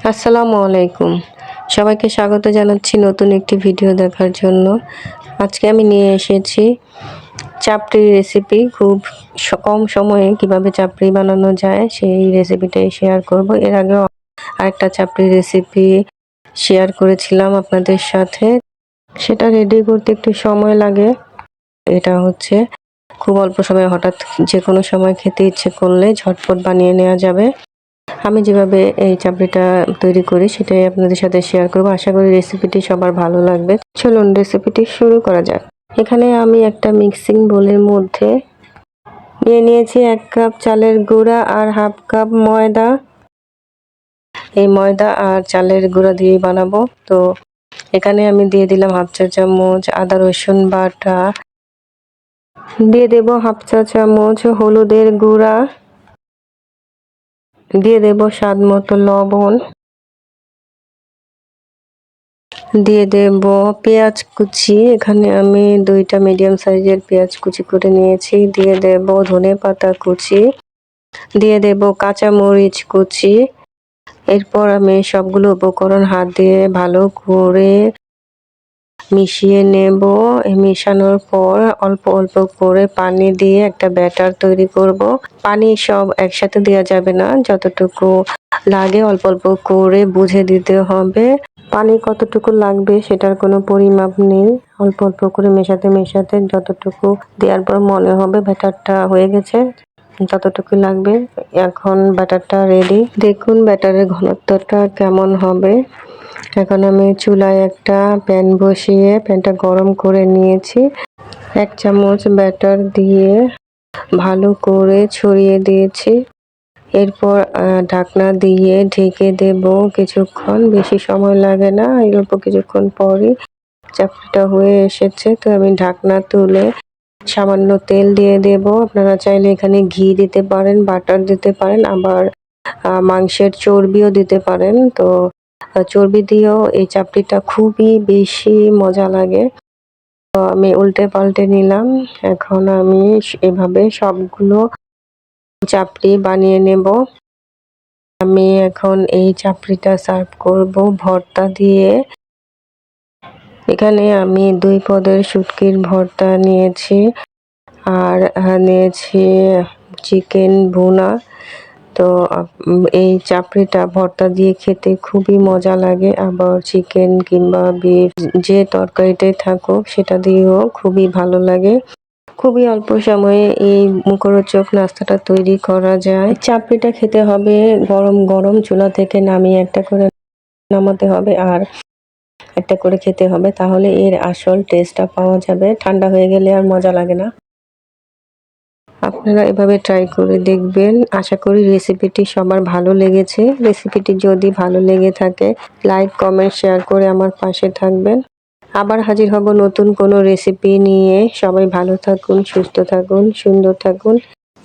আসসালামু আলাইকুম। সবাইকে স্বাগত জানাচ্ছি নতুন একটি ভিডিও দেখার জন্য। আজকে আমি নিয়ে এসেছি চাপড়ি রেসিপি খুব কম সময়ে কীভাবে চাপড়ি বানানো যায় সেই রেসিপিটাই শেয়ার করব। এর আগেও আরেকটা চাপড়ি রেসিপি শেয়ার করেছিলাম আপনাদের সাথে। সেটা রেডি করতে একটু সময় লাগে। এটা হচ্ছে খুব অল্প সময়ে, হঠাৎ যে কোনো সময় খেতে ইচ্ছে করলে ঝটপট বানিয়ে নেওয়া যাবে। আমি যেভাবে এই চাপড়িটা তৈরি করি, সেটাই আপনাদের সাথে শেয়ার করব। আশা করি রেসিপিটি সবার ভালো লাগবে। চলুন রেসিপিটি শুরু করা যাক। এখানে আমি একটা মিক্সিং বোলের মধ্যে নিয়ে নিয়েছি এক কাপ চালের গুঁড়া আর হাফ কাপ ময়দা। এই ময়দা আর চালের গুঁড়া দিয়ে বানাবো। তো এখানে আমি দিয়ে দিলাম হাফ চা চামচ আদা, রসুন বাটা। দিয়ে দেব হাফ চা চামচ হলুদের গুঁড়া। দিয়ে দেব স্বাদ মতো লবণ। দিয়ে দেব পেঁয়াজ কুচি। এখানে আমি দুইটা মিডিয়াম সাইজের পেঁয়াজ কুচি করে নিয়েছি। দিয়ে দেব ধনে পাতা কুচি। দিয়ে দেব কাঁচা মরিচ কুচি। এরপর আমি সবগুলো উপকরণ হাত দিয়ে ভালো করে মিশিয়ে নেব। মেশানোর পর অল্প অল্প করে পানি দিয়ে একটা ব্যাটার তৈরি করব। পানি সব একসাথে দেওয়া যাবে না। যতটুকু লাগে অল্প অল্প করে বুঝে দিতে হবে। পানি কতটুকু লাগবে সেটার কোনো পরিমাপ নেই। অল্প অল্প করে মেশাতে মেশাতে যতটুকু দেওয়ার পর মনে হবে ব্যাটারটা হয়ে গেছে। ততটুকু লাগবে এখন ব্যাটারটা রেডি দেখুন ব্যাটারের ঘনত্বটা কেমন হবে। এখন আমি চুলায় একটা প্যান বসিয়ে প্যানটা গরম করে নিয়েছি। এক চামচ ব্যাটার দিয়ে ভালো করে ছড়িয়ে দিয়েছি। এরপর ঢাকনা দিয়ে ঢেকে দেব কিছুক্ষণ। বেশি সময় লাগে না অল্প কিছুক্ষণ পরই চাপড়িটা হয়ে এসেছে। তো আমি ঢাকনা তুলে সামান্য তেল দিয়ে দেব। আপনারা চাইলে এখানে ঘি দিতে পারেন, বাটার দিতে পারেন, আবার মাংসের চর্বিও দিতে পারেন। তো চর্বি দিয়েও এই চাপড়িটা খুবই বেশি মজা লাগে। তো আমি উল্টে পাল্টে নিলাম। এখন আমি এভাবে সবগুলো চাপড়ি বানিয়ে নেব। আমি এখন এই চাপড়িটা সার্ভ করব ভর্তা দিয়ে। এখানে আমি দুই পদের শুটকির ভর্তা নিয়েছি। আর নিয়েছি চিকেন ভুনা। তো এই চাপড়িটা ভর্তা দিয়ে খেতে খুবই মজা লাগে। আবার চিকেন কিংবা বিফ যে তরকারিটাই থাকুক, সেটা দিয়েও খুবই ভালো লাগে। খুবই অল্প সময়ে এই মুখরোচক নাস্তাটা তৈরি করা যায়। চাপড়িটা খেতে হবে গরম গরম চুলা থেকে নামিয়ে একটা করে নামাতে হবে আর একটা করে খেতে হবে। তাহলে এর আসল টেস্টটা পাওয়া যাবে। ঠান্ডা হয়ে গেলে আর মজা লাগে না। আপনারা এভাবে ট্রাই করে দেখবেন। আশা করি রেসিপিটি সবার ভালো লেগেছে। রেসিপিটি যদি ভালো লেগে থাকে লাইক কমেন্ট শেয়ার করে আমার পাশে থাকবেন। আবার হাজির হব নতুন কোনো রেসিপি নিয়ে। সবাই ভালো থাকুন, সুস্থ থাকুন, সুন্দর থাকুন,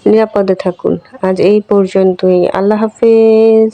নিরাপদে থাকুন। আজ এই পর্যন্তই। আল্লাহ হাফেজ।